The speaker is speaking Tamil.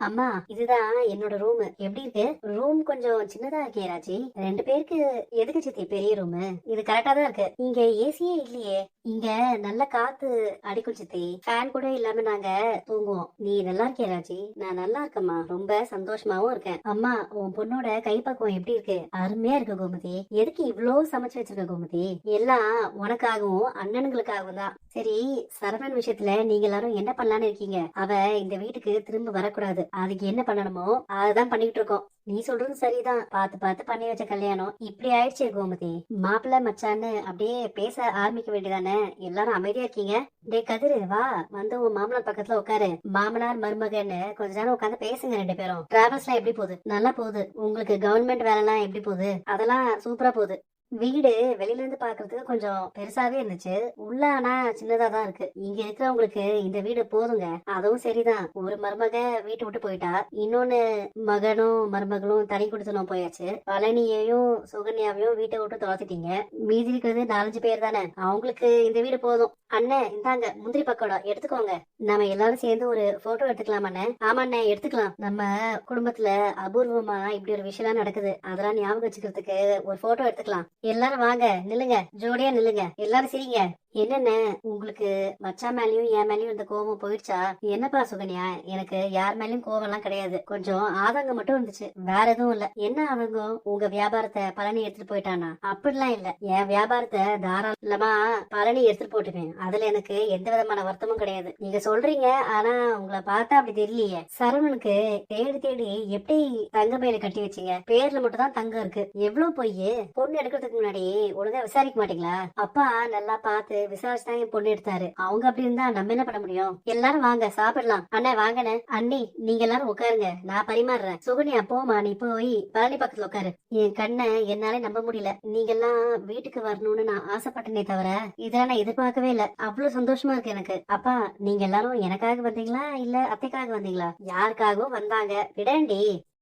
அம்மா இதுதான் என்னோட ரூம். எப்படி இருக்கு ரூம் கொஞ்சம் சின்னதா இருக்கே ராஜி. ரெண்டு பேருக்கு எதுக்கு சித்தி பெரிய ரூம்? இது கரெக்டா தான் இருக்கு. இங்க ஏசியே இல்லையே. இங்க நல்ல காத்து அடிக்கும் சித்தி. ஃபேன் கூட இல்லாம நாங்க தூங்குவோம். நீ நல்லா இருக்கியா ராஜி. நான் நல்லா இருக்கேம்மா. ரொம்ப சந்தோஷமாவும் இருக்கேன். அம்மா உன் பொண்ணோட கைப்பக்குவம் எப்படி இருக்கு? அருமையா இருக்கு கோமதி. எதுக்கு இவ்ளோ சமைச்சு வச்சிருக்க கோமதி? எல்லாம் உனக்காகவும் அண்ணனுங்களுக்காகவும் தான். சரி சரவணன் விஷயத்துல நீங்க எல்லாரும் என்ன பண்ணலான்னு இருக்கீங்க? அவ இந்த வீட்டுக்கு திரும்ப வரக்கூடாது. அதுக்கு என்ன பண்ணணுமோ அதுதான் பண்ணிட்டு இருக்கோம் நீ சொல்றது சரிதான். பார்த்து பார்த்து பண்ணி வச்ச கல்யாணம். இப்படி ஆயிடுச்சு கோமதி. மாப்பிள்ள மச்சான்னு அப்படியே பேச ஆரம்பிக்க வேண்டியதானே? எல்லாரும் அமைதியா இருக்கீங்க. டே கதிரு வா. வந்து உன் மாமனார் பக்கத்துல உட்காரு. மாமனார் மருமகன்னு கொஞ்ச நேரம் உட்காந்து பேசுங்க ரெண்டு பேரும். டிராவல்ஸ்லாம் எப்படி போகுது? நல்லா போகுது. உங்களுக்கு கவர்மெண்ட் வேலைலாம் எப்படி போகுது? அதெல்லாம் சூப்பரா போகுது. வீடு வெளியில இருந்து பாக்குறதுக்கு கொஞ்சம் பெருசாவே இருந்துச்சு. உள்ள ஆனா சின்னதா தான் இருக்கு. இங்க இருக்கிறவங்களுக்கு இந்த வீடு போதுங்க. அதுவும் சரிதான். ஒரு மருமக வீட்டை விட்டு போயிட்டா. இன்னொன்னு மகனும் மருமகளும் தனி கொடுத்தனும் போயாச்சு. பழனியையும் சுகன்யாவையும் வீட்டை விட்டு துரத்திட்டீங்க மீதி இருக்கிறது நாலஞ்சு பேர் தானே. அவங்களுக்கு இந்த வீடு போதும். அண்ணன் இந்தாங்க முந்திரி பக்கோடா எடுத்துக்கோங்க. நம்ம எல்லாரும் சேர்ந்து ஒரு போட்டோ எடுத்துக்கலாம் அண்ணன் ஆமா அண்ணன் எடுத்துக்கலாம். நம்ம குடும்பத்துல அபூர்வமா இப்படி ஒரு விஷயம் நடக்குது. அதெல்லாம் ஞாபகம் வச்சுக்கிறதுக்கு ஒரு போட்டோ எடுத்துக்கலாம். எல்லாரும் வாங்க நில்லுங்க ஜோடியா நில்லுங்க எல்லாரும் சிரிங்க. என்னென்ன? உங்களுக்கு மச்சா மேலயும் என் மேலயும் இந்த கோபம் போயிடுச்சா? என்னப்பா சுகன்யா? எனக்கு யார் மேலயும் கோபம் எல்லாம் கிடையாது. கொஞ்சம் ஆதங்கம் மட்டும் இருந்துச்சு. வேற எதுவும் இல்ல. என்ன ஆதங்கம்? உங்க வியாபாரத்தை பழனி எடுத்துட்டு போயிட்டானா? அப்படிலாம் இல்ல. என் வியாபாரத்தை தாராளமா பழனி எடுத்துட்டு போட்டுவேன் அதுல எனக்கு எந்த விதமான வருத்தமும் கிடையாது. நீங்க சொல்றீங்க ஆனா உங்களை பார்த்தா அப்படி தெரியலையே. சரவணனுக்கு தேடி தேடி எப்படி தங்க பையில கட்டி வச்சீங்க? பேர்ல மட்டும் தான் தங்கம் இருக்கு. எவ்வளவு பொய்? பொண்ணு எடுக்கிறதுக்கு முன்னாடி ஒழுங்கா விசாரிக்க மாட்டீங்களா? அப்பா நல்லா பார்த்து விசாரிச்சு தான் என் பொண்ணு எடுத்தாரு. அவங்க அப்படி இருந்தா நம்ம என்ன பண்ண முடியும்? எல்லாரும் வாங்க சாப்பிடலாம். அண்ணா வாங்கண்ணே. அண்ணி நீங்க எல்லாரும் உட்காருங்க. நான் பரிமாறுறேன். சுகன்யா போமா நீ போய் பழனி பக்கத்துல உட்காரு. என் கண்ணை என்னாலே நம்ப முடியல. நீங்க எல்லாம் வீட்டுக்கு வரணும்னு நான் ஆசைப்பட்டனே தவிர இதெல்லாம் நான் எதிர்பார்க்கவே இல்ல. அவ்வளவு சந்தோஷமா இருக்கு எனக்கு. அப்பா நீங்க எல்லாரும் எனக்காக வந்தீங்களா? இல்ல அத்தைக்காக வந்தீங்களா? யாருக்காகவும் வந்தாங்க. விடண்டி.